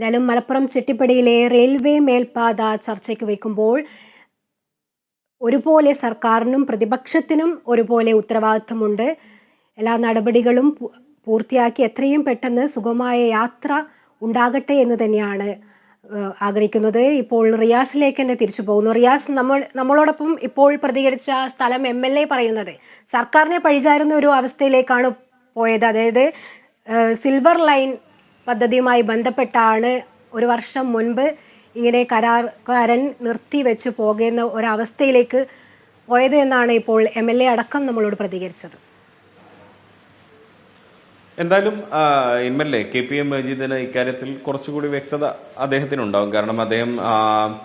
എന്നാലും മലപ്പുറം ചെട്ടിപ്പടിയിലെ റെയിൽവേ മേൽപ്പാത ചർച്ചയ്ക്ക് വയ്ക്കുമ്പോൾ ഒരുപോലെ സർക്കാരിനും പ്രതിപക്ഷത്തിനും ഒരുപോലെ ഉത്തരവാദിത്വമുണ്ട്. എല്ലാ നടപടികളും പൂർത്തിയാക്കി എത്രയും പെട്ടെന്ന് സുഗമമായ യാത്ര ഉണ്ടാകട്ടെ എന്ന് തന്നെയാണ് ആഗ്രഹിക്കുന്നത്. ഇപ്പോൾ റിയാസിലേക്ക് തന്നെ തിരിച്ചു പോകുന്നു. റിയാസ് നമ്മൾ നമ്മളോടൊപ്പം ഇപ്പോൾ പ്രതികരിച്ച സ്ഥലം എം എൽ എ പറയുന്നത്. സർക്കാരിനെ പഴിചാരുന്ന ഒരു അവസ്ഥയിലേക്കാണ് പോയത്. അതായത് സിൽവർ ലൈൻ പദ്ധതിയുമായി ബന്ധപ്പെട്ടാണ് ഒരു വർഷം മുൻപ് ഇങ്ങനെ കരാർക്കാരൻ നിർത്തിവെച്ച് പോകുന്ന ഒരവസ്ഥയിലേക്ക് പോയത് എന്നാണ് ഇപ്പോൾ എം എൽ എ അടക്കം നമ്മളോട് പ്രതികരിച്ചത്. എന്തായാലും M L A K P M മജീദിന് ഇക്കാര്യത്തിൽ കുറച്ചുകൂടി വ്യക്തത അദ്ദേഹത്തിനുണ്ടാവും. കാരണം അദ്ദേഹം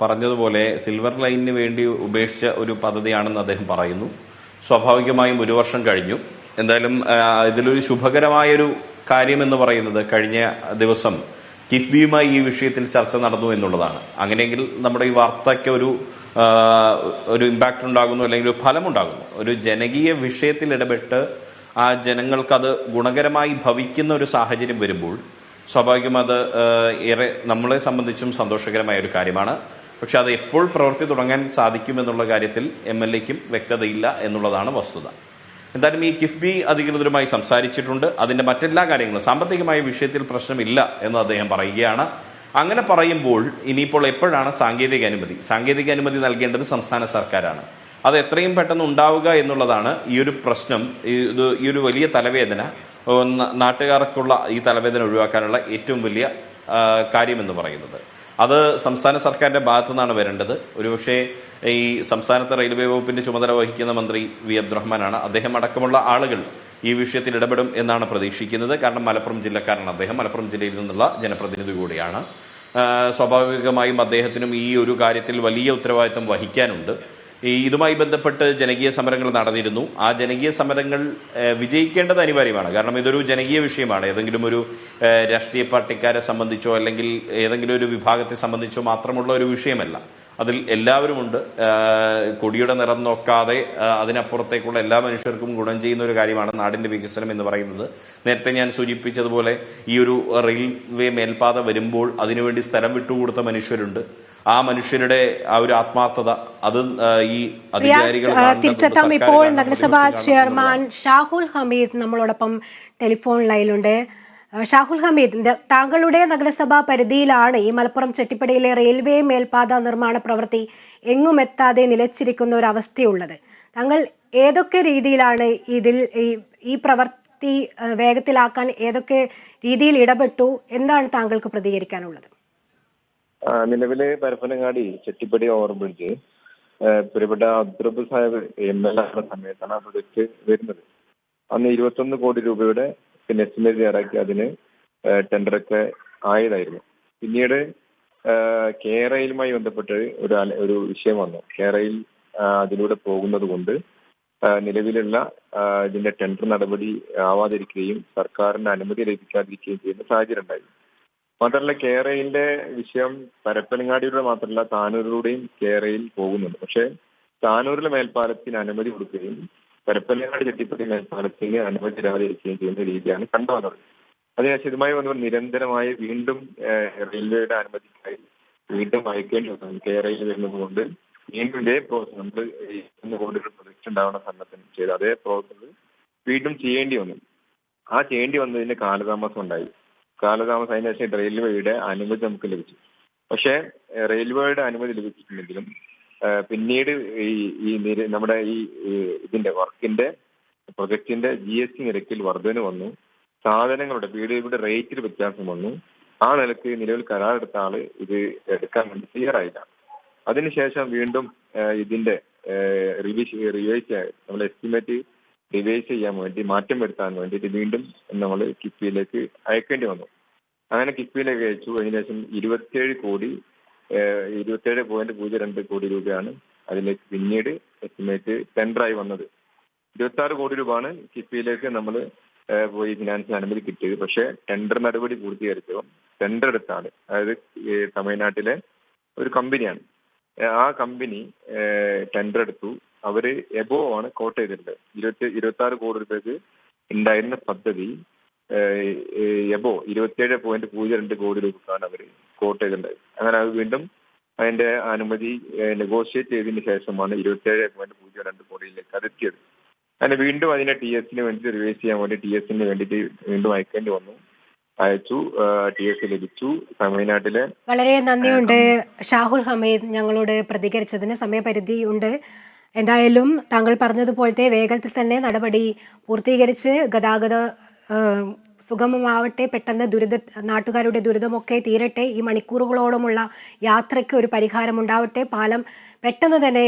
പറഞ്ഞതുപോലെ സിൽവർ ലൈനിന് വേണ്ടി ഉപേക്ഷിച്ച ഒരു പദ്ധതിയാണെന്ന് അദ്ദേഹം പറയുന്നു. സ്വാഭാവികമായും ഒരു വർഷം കഴിഞ്ഞു. എന്തായാലും ഇതിലൊരു ശുഭകരമായൊരു കാര്യം എന്ന് പറയുന്നത് കഴിഞ്ഞ ദിവസം കിഫ്ബിയുമായി ഈ വിഷയത്തിൽ ചർച്ച നടന്നു എന്നുള്ളതാണ്. അങ്ങനെയെങ്കിൽ നമ്മുടെ ഈ വാർത്തയ്ക്ക് ഒരു ഒരു ഇമ്പാക്റ്റ് ഉണ്ടാകുന്നു അല്ലെങ്കിൽ ഒരു ഫലമുണ്ടാകുന്നു. ഒരു ജനകീയ വിഷയത്തിൽ ഇടപെട്ട് ആ ജനങ്ങൾക്കത് ഗുണകരമായി ഭവിക്കുന്ന ഒരു സാഹചര്യം വരുമ്പോൾ സ്വാഭാവികം അത് ഏറെ നമ്മളെ സംബന്ധിച്ചും സന്തോഷകരമായ ഒരു കാര്യമാണ്. പക്ഷെ അത് എപ്പോൾ പ്രവൃത്തി തുടങ്ങാൻ സാധിക്കുമെന്നുള്ള കാര്യത്തിൽ എം എൽ എക്കും വ്യക്തതയില്ല എന്നുള്ളതാണ് വസ്തുത. എന്തായാലും ഈ കിഫ്ബി അധികൃതരുമായി സംസാരിച്ചിട്ടുണ്ട്. അതിന്റെ മറ്റെല്ലാ കാര്യങ്ങളും സാമ്പത്തികമായ വിഷയത്തിൽ പ്രശ്നമില്ല എന്ന് അദ്ദേഹം പറയുകയാണ്. അങ്ങനെ പറയുമ്പോൾ ഇനിയിപ്പോൾ എപ്പോഴാണ് സാങ്കേതിക അനുമതി? സാങ്കേതിക അനുമതി നൽകേണ്ടത് സംസ്ഥാന സർക്കാരാണ്. അത് എത്രയും പെട്ടെന്ന് ഉണ്ടാവുക എന്നുള്ളതാണ് ഈ ഒരു പ്രശ്നം. ഇത് ഈ ഒരു വലിയ തലവേദന നാട്ടുകാർക്കുള്ള ഈ തലവേദന ഒഴിവാക്കാനുള്ള ഏറ്റവും വലിയ കാര്യമെന്ന് പറയുന്നത്. അത് സംസ്ഥാന സർക്കാരിന്റെ ഭാഗത്തു നിന്നാണ് വരേണ്ടത്. ഒരുപക്ഷേ ഈ സംസ്ഥാനത്തെ റെയിൽവേ വകുപ്പിന്റെ ചുമതല വഹിക്കുന്ന മന്ത്രി വി. അബ്ദുറഹ്മാനാണ്. അദ്ദേഹം അടക്കമുള്ള ആളുകൾ ഈ വിഷയത്തിൽ ഇടപെടും എന്നാണ് പ്രതീക്ഷിക്കുന്നത്. കാരണം മലപ്പുറം ജില്ലക്കാരനാണ് അദ്ദേഹം. മലപ്പുറം ജില്ലയിൽ നിന്നുള്ള ജനപ്രതിനിധി കൂടിയാണ്. സ്വാഭാവികമായും അദ്ദേഹത്തിനും ഈ ഒരു കാര്യത്തിൽ വലിയ ഉത്തരവാദിത്തം വഹിക്കാനുണ്ട്. ഈ ഇതുമായി ബന്ധപ്പെട്ട് ജനകീയ സമരങ്ങൾ നടന്നിരുന്നു. ആ ജനകീയ സമരങ്ങൾ വിജയിക്കേണ്ടത് അനിവാര്യമാണ്. കാരണം ഇതൊരു ജനകീയ വിഷയമാണ്. ഏതെങ്കിലും ഒരു രാഷ്ട്രീയ പാർട്ടിക്കാരെ സംബന്ധിച്ചോ അല്ലെങ്കിൽ ഏതെങ്കിലും ഒരു വിഭാഗത്തെ സംബന്ധിച്ചോ മാത്രമുള്ള ഒരു വിഷയമല്ല. അതിൽ എല്ലാവരുമുണ്ട്. കൊടിയുടെ നിറം നോക്കാതെ അതിനപ്പുറത്തേക്കുള്ള എല്ലാ മനുഷ്യർക്കും ഗുണം ചെയ്യുന്ന ഒരു കാര്യമാണ് നാടിന്റെ വികസനം എന്ന് പറയുന്നത്. നേരത്തെ ഞാൻ സൂചിപ്പിച്ചതുപോലെ ഈ ഒരു റെയിൽവേ മേൽപാത വരുമ്പോൾ അതിനുവേണ്ടി സ്ഥലം വിട്ടുകൊടുത്ത മനുഷ്യരുണ്ട്. ആ മനുഷ്യരുടെ ആ ഒരു ആത്മാർത്ഥത അത് ഈ അധികാരികൾ തിരിച്ചെത്താം ഇപ്പോൾ നഗരസഭാ ചെയർമാൻ ഷാഹുൽ ഹമീദ് നമ്മളോടൊപ്പം ടെലിഫോൺ ലൈനിലുണ്ട്. ഷാഹുൽ ഹമീദ് താങ്കളുടെ നഗരസഭാ പരിധിയിലാണ് ഈ മലപ്പുറം ചെട്ടിപ്പടിയിലെ റെയിൽവേ മേൽപ്പാത നിർമ്മാണ പ്രവൃത്തി എങ്ങും എത്താതെ നിലച്ചിരിക്കുന്ന ഒരു അവസ്ഥയുള്ളത് താങ്കൾ ഏതൊക്കെ രീതിയിലാണ് ഇതിൽ ഈ ഈ പ്രവൃത്തി വേഗത്തിലാക്കാൻ ഏതൊക്കെ രീതിയിൽ ഇടപെട്ടു? എന്താണ് താങ്കൾക്ക് പ്രതികരിക്കാനുള്ളത്? നിലവിലെ പരപ്പനങ്ങാടി ചെട്ടിപ്പടി ഓവർബ്രിഡ്ജ് പ്രിയപ്പെട്ട Abdurabb Sahib M L A സമയത്താണ് ആ പ്രൊജക്ട് വരുന്നത്. അന്ന് ഇരുപത്തൊന്ന് കോടി രൂപയുടെ പിന്നെ എസ്റ്റിമേറ്റ് തയ്യാറാക്കി അതിന് ടെൻഡറൊക്കെ ആയതായിരുന്നു. പിന്നീട് കേരയിലുമായി ബന്ധപ്പെട്ട് ഒരു ഒരു വിഷയം വന്നു. കേരളയിൽ അതിലൂടെ പോകുന്നത് കൊണ്ട് നിലവിലുള്ള ഇതിന്റെ ടെൻഡർ നടപടി ആവാതിരിക്കുകയും സർക്കാരിന് അനുമതി ലഭിക്കാതിരിക്കുകയും ചെയ്യുന്ന സാഹചര്യം ഉണ്ടായി മാത്രമല്ല കേരളയിലെ വിഷയം പരപ്പനങ്ങാടിയുടെ മാത്രമല്ല താനൂരിലൂടെയും കേരളയിൽ പോകുന്നുണ്ട്. പക്ഷേ താനൂരിലെ മേൽപ്പാലത്തിന് അനുമതി കൊടുക്കുകയും പരപ്പനങ്ങാടി ചെട്ടിപ്പടി മേൽപ്പാലത്തിന് അനുമതി തരാതിരിക്കുകയും ചെയ്യുന്ന രീതിയാണ് കണ്ടുവന്നത്. അതിനുശേഷം ഇതുമായി വന്നവർ നിരന്തരമായി വീണ്ടും റെയിൽവേയുടെ അനുമതിക്കായി വീണ്ടും അയക്കേണ്ടി വന്നു. കേരളയിൽ വരുന്നത് കൊണ്ട് വീണ്ടും ഇതേ പ്രോസസ് നമ്മൾ കോടികൾ പ്രൊജക്ട് ഉണ്ടാവുന്ന സന്നദ്ധം ചെയ്ത്. അതേ പ്രോസസ് വീണ്ടും ചെയ്യേണ്ടി വന്നു. ആ ചെയ്യേണ്ടി വന്നതിന് കാലതാമസം ഉണ്ടായി. കാലതാമസം അതിന് ശേഷം റെയിൽവേയുടെ അനുമതി നമുക്ക് ലഭിച്ചു. പക്ഷേ റെയിൽവേയുടെ അനുമതി ലഭിച്ചിട്ടുണ്ടെങ്കിലും പിന്നീട് ഈ ഈ നമ്മുടെ ഈ ഇതിന്റെ വർക്കിന്റെ പ്രൊജക്ടിന്റെ ജി എസ് ടി നിരക്കിൽ വർധന വന്നു. സാധനങ്ങളുടെ എയുടെ റേറ്റിൽ വ്യത്യാസം വന്നു. ആ നിലയ്ക്ക് നിലവിൽ കരാറെടുത്ത ആൾ ഇത് എടുക്കാൻ വേണ്ടി തയ്യാറായില്ല. അതിനുശേഷം വീണ്ടും ഇതിന്റെ റിവൈസ് റിവൈസ് നമ്മൾ എസ്റ്റിമേറ്റ് റിവൈസ് ചെയ്യാൻ വേണ്ടി മാറ്റം വരുത്താൻ വേണ്ടിയിട്ട് വീണ്ടും നമ്മൾ കിഫ്ബിയിലേക്ക് അയക്കേണ്ടി വന്നു. അങ്ങനെ കിഫ്ബിയിലേക്ക് അയച്ചു. അതിനുശേഷം ഇരുപത്തിയേഴ് കോടി ഏഹ്, ഇരുപത്തിയേഴ് പോയിന്റ് പൂജ്യം രണ്ട് കോടി രൂപയാണ് അതിലേക്ക് പിന്നീട് എസ്റ്റിമേറ്റ് ടെൻഡറായി വന്നത്. ഇരുപത്തി ആറ് കോടി രൂപയാണ് കിഫ്ബിയിലേക്ക് നമ്മൾ പോയി ഫിനാൻസിന് അനുമതി കിട്ടിയത്. പക്ഷേ ടെൻഡർ നടപടി പൂർത്തീകരിച്ചോ ടെൻഡർ എടുത്ത അതായത് തമിഴ്നാട്ടിലെ ഒരു കമ്പനിയാണ് ആ കമ്പനി ടെൻഡർ എടുത്തു. അവർ എബോ ആണ് കോട്ട് ചെയ്തിട്ടുള്ളത്. ഇരുപത്തി ഇരുപത്തി ആറ് കോടി രൂപയ്ക്ക് ഉണ്ടായിരുന്ന പദ്ധതി എബോ ഇരുപത്തിയേഴ് പോയിന്റ് പൂജ്യം രണ്ട് കോടി രൂപക്കാണ് അവർ കോട്ട് ചെയ്തിട്ടുണ്ടായത്. അങ്ങനെ അത് വീണ്ടും അതിന്റെ അനുമതി നെഗോഷിയേറ്റ് ചെയ്തതിന് ശേഷമാണ് ഇരുപത്തിയേഴ് പോയിന്റ് പൂജ്യം രണ്ട് കോടിയിലേക്ക് അത് എത്തിയത് അങ്ങനെ വീണ്ടും അതിനെ ടി എസിന് വേണ്ടി റിവേഴ്സ് ചെയ്യാൻ വേണ്ടി ടി എസിന് വേണ്ടിയിട്ട് വീണ്ടും അയക്കേണ്ടി വന്നു. അയച്ചു ടി എസ് ലഭിച്ചു. തമിഴ്നാട്ടിലെ വളരെ നന്ദിയുണ്ട്. ഷാഹുൽ ഹമീദ് ഞങ്ങളോട് പ്രതികരിച്ചതിന് സമയപരിധി ഉണ്ട്. എന്തായാലും താങ്കൾ പറഞ്ഞതുപോലത്തെ വേഗത്തിൽ തന്നെ നടപടി പൂർത്തീകരിച്ച് ഗതാഗത സുഗമമാവട്ടെ പെട്ടെന്ന് ദുരിത നാട്ടുകാരുടെ ദുരിതമൊക്കെ തീരട്ടെ ഈ മണിക്കൂറുകളോളമുള്ള യാത്രയ്ക്ക് ഒരു പരിഹാരമുണ്ടാവട്ടെ. പാലം പെട്ടെന്ന് തന്നെ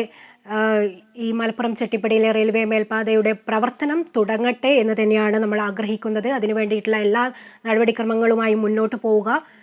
ഈ മലപ്പുറം ചെട്ടിപ്പടിയിലെ റെയിൽവേ മേൽപ്പാതയുടെ പ്രവർത്തനം തുടങ്ങട്ടെ എന്ന് തന്നെയാണ് നമ്മൾ ആഗ്രഹിക്കുന്നത്. അതിനു വേണ്ടിയിട്ടുള്ള എല്ലാ നടപടിക്രമങ്ങളുമായി മുന്നോട്ട് പോവുക.